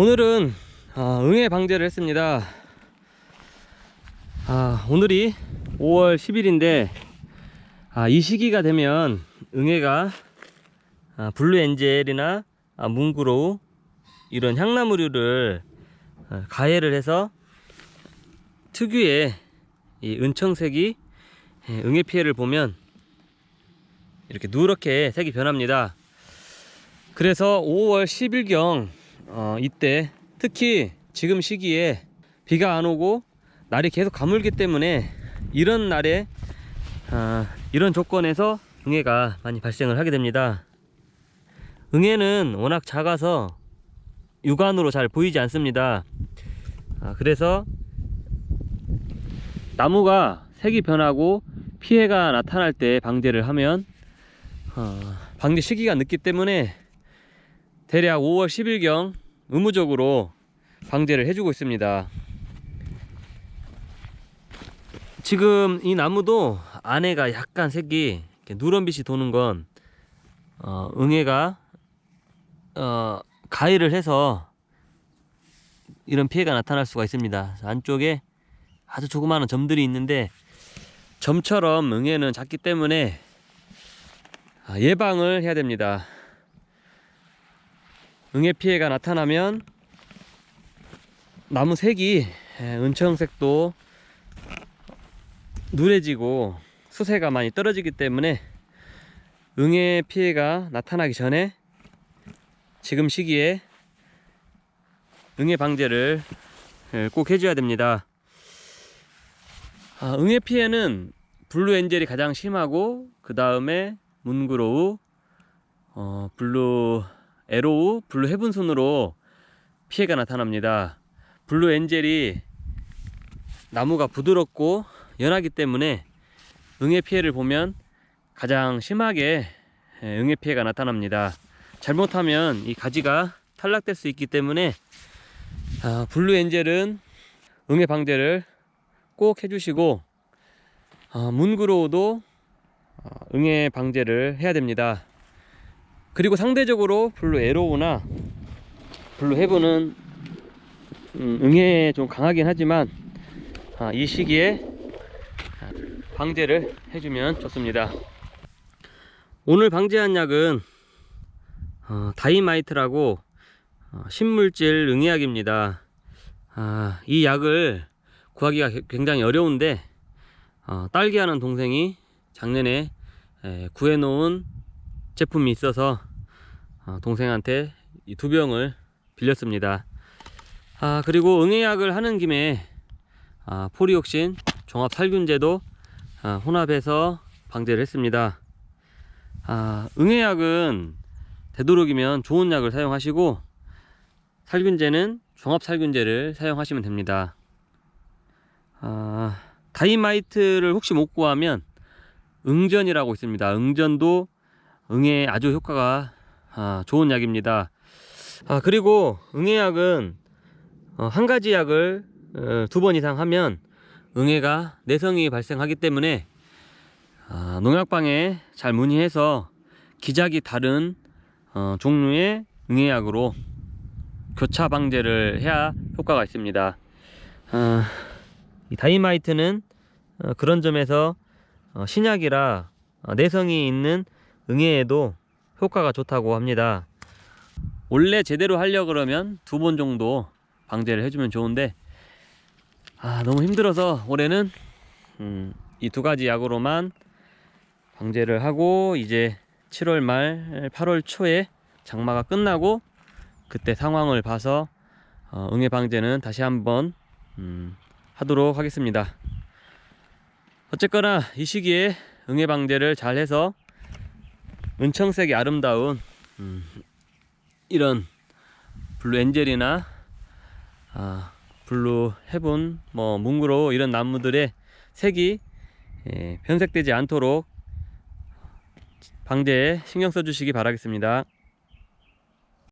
오늘은 아, 응애 방제를 했습니다. 아, 오늘이 5월 10일인데 아, 이 시기가 되면 응애가 아, 블루 엔젤이나 아, 뭉그로우 이런 향나무류를 아, 가해를 해서 특유의 이 은청색이 예, 응애 피해를 보면 이렇게 누렇게 색이 변합니다. 그래서 5월 10일경 어, 이때 특히 지금 시기에 비가 안 오고 날이 계속 가물기 때문에 이런 날에 아, 이런 조건에서 응애가 많이 발생을 하게 됩니다. 응애는 워낙 작아서 육안으로 잘 보이지 않습니다. 아, 그래서 나무가 색이 변하고 피해가 나타날 때 방제를 하면 어, 방제 시기가 늦기 때문에 대략 5월 10일경 의무적으로 방제를 해주고 있습니다. 지금 이 나무도 안에가 약간 색이 누런빛이 도는 건 어, 응애가 어, 가해를 해서 이런 피해가 나타날 수가 있습니다. 안쪽에 아주 조그마한 점들이 있는데 점처럼 응애는 작기 때문에 아, 예방을 해야 됩니다. 응애 피해가 나타나면 나무 색이 에, 은청색도 누래지고 수세가 많이 떨어지기 때문에 응애 피해가 나타나기 전에 지금 시기에 응애 방제를 에, 꼭 해줘야 됩니다. 아, 응애 피해는 블루 엔젤이 가장 심하고 그 다음에 문그로우, 어, 블루 에로우, 블루 헤븐 순으로 피해가 나타납니다. 블루 엔젤이 나무가 부드럽고 연하기 때문에 응애 피해를 보면 가장 심하게 예, 응애 피해가 나타납니다. 잘못하면 이 가지가 탈락될 수 있기 때문에 아, 블루 엔젤은 응애 방제를 꼭 해주시고 아, 문그로우도 아, 응애 방제를 해야 됩니다. 그리고 상대적으로 블루 에로우나 블루 헤븐은 음, 응애에 좀 강하긴 하지만 아, 이 시기에 아, 방제를 해주면 좋습니다. 오늘 방제한 약은 어, 다이마이트라고 어, 신물질 응애약입니다. 아, 이 약을 구하기가 게- 굉장히 어려운데 어, 딸기하는 동생이 작년에 에, 구해놓은 제품이 있어서 어, 동생한테 이 두 병을 빌렸습니다. 아 그리고 응애약을 하는 김에 아, 포리옥신 종합 살균제도 아, 혼합해서 방제를 했습니다. 아, 응애약은 되도록이면 좋은 약을 사용하시고 살균제는 종합 살균제를 사용하시면 됩니다. 아, 다이마이트를 혹시 못 구하면 응전이라고 있습니다. 응전도 응에 아주 효과가 아, 좋은 약입니다. 아, 그리고 응애약은 어, 한 가지 약을 어, 두번 이상 하면 응애가 내성이 발생하기 때문에 아, 농약방에 잘 문의해서 기작이 다른 어, 종류의 응애약으로 교차 방제를 해야 효과가 있습니다. 아, 이 다이마이트는 어, 그런 점에서 어, 신약이라 어, 내성이 있는 응애에도 효과가 좋다고 합니다. 원래 제대로 하려 그러면 두 번 정도 방제를 해주면 좋은데 아 너무 힘들어서 올해는 음, 이 두 가지 약으로만 방제를 하고 이제 7월 말 8월 초에 장마가 끝나고 그때 상황을 봐서 어, 응애 방제는 다시 한번 음, 하도록 하겠습니다. 어쨌거나 이 시기에 응애 방제를 잘 해서 은청색이 아름다운 음, 이런 블루 엔젤이나 아, 블루 헤븐, 뭐 뭉그로 이런 나무들의 색이 예, 변색되지 않도록 방제에 신경 써주시기 바라겠습니다.